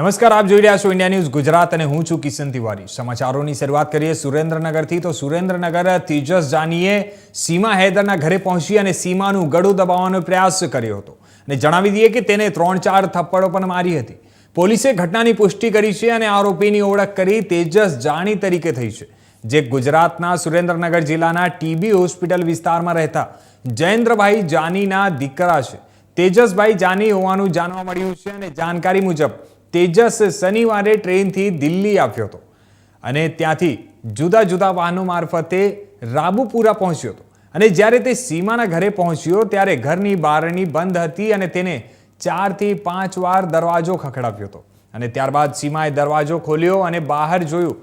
નમસ્કાર, આપ જોઈ રહ્યા છો ઇન્ડિયા ન્યૂઝ ગુજરાત અને હું છું કિશન તિવારી. સમાચારોની શરૂઆત કરીએ સુરેન્દ્રનગરથી. તો સુરેન્દ્રનગર તેજસ જાનીએ સીમા હૈદરના ઘરે પહોંચી અને સીમાનું ગળું દબાવવાનો પ્રયાસ કર્યો હતો. અને જણાવી દઈએ કે તેને ત્રણ ચાર થપ્પડો પણ મારી હતી. પોલીસે ઘટનાની પુષ્ટિ કરી છે અને આરોપીની ઓળખ કરી તેજસ જાની તરીકે થઈ છે. જે ગુજરાતના સુરેન્દ્રનગર જિલ્લાના ટીબી હોસ્પિટલ વિસ્તારમાં રહેતા જયેન્દ્રભાઈ જાનીના દીકરા છે. તેજસભાઈ જાની હોવાનું જાણવા મળ્યું છે અને જાણકારી મુજબ તેજસ શનિવારે ટ્રેનથી દિલ્હી આવ્યો હતો અને ત્યાંથી જુદા જુદા વાહનો મારફતે રાબુપુરા પહોંચ્યો હતો. અને જ્યારે તે સીમાના ઘરે પહોંચ્યો ત્યારે ઘરની બારણી બંધ હતી અને તેને ચારથી પાંચ વાર દરવાજો ખખડાવ્યો હતો. અને ત્યારબાદ સીમાએ દરવાજો ખોલ્યો અને બહાર જોયું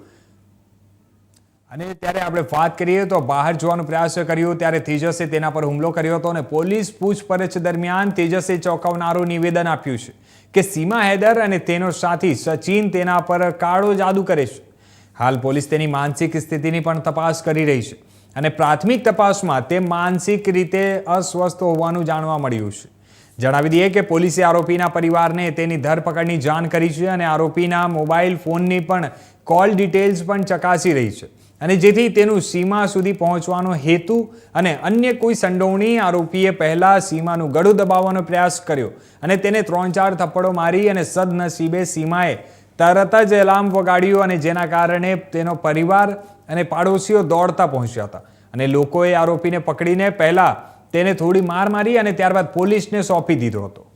અને ત્યારે આપણે વાત કરીએ તો બહાર જોવાનો પ્રયાસ કર્યો, ત્યારે તેજસે તેના પર હુમલો કર્યો હતો અને પોલીસ પૂછપરછ દરમિયાન તેજસે ચોંકાવનારું નિવેદન આપ્યું છે કે સીમા હૈદર અને તેનો સાથી સચિન તેના પર કાળો જાદુ કરે છે. હાલ પોલીસ તેની માનસિક સ્થિતિની પણ તપાસ કરી રહી છે અને પ્રાથમિક તપાસમાં તે માનસિક રીતે અસ્વસ્થ હોવાનું જાણવા મળ્યું છે. જણાવી દઈએ કે પોલીસે આરોપીના પરિવારને તેની ધરપકડની જાણ કરી છે અને આરોપીના મોબાઈલ ફોનની પણ કોલ ડિટેલ્સ પણ ચકાસી રહી છે. અને જેથી તેનું સીમા સુધી પહોંચવાનો હેતુ અને અન્ય કોઈ સંડોવણી આરોપીએ પહેલાં સીમાનું ગળું દબાવવાનો પ્રયાસ કર્યો અને તેને ત્રણ ચાર થપ્પડો મારી અને સદનસીબે સીમાએ તરત જ એલાર્મ વગાડ્યું અને જેના કારણે તેનો પરિવાર અને પાડોશીઓ દોડતા પહોંચ્યા હતા. અને લોકોએ આરોપીને પકડીને પહેલાં તેને થોડી માર મારી અને ત્યારબાદ પોલીસને સોંપી દીધો હતો.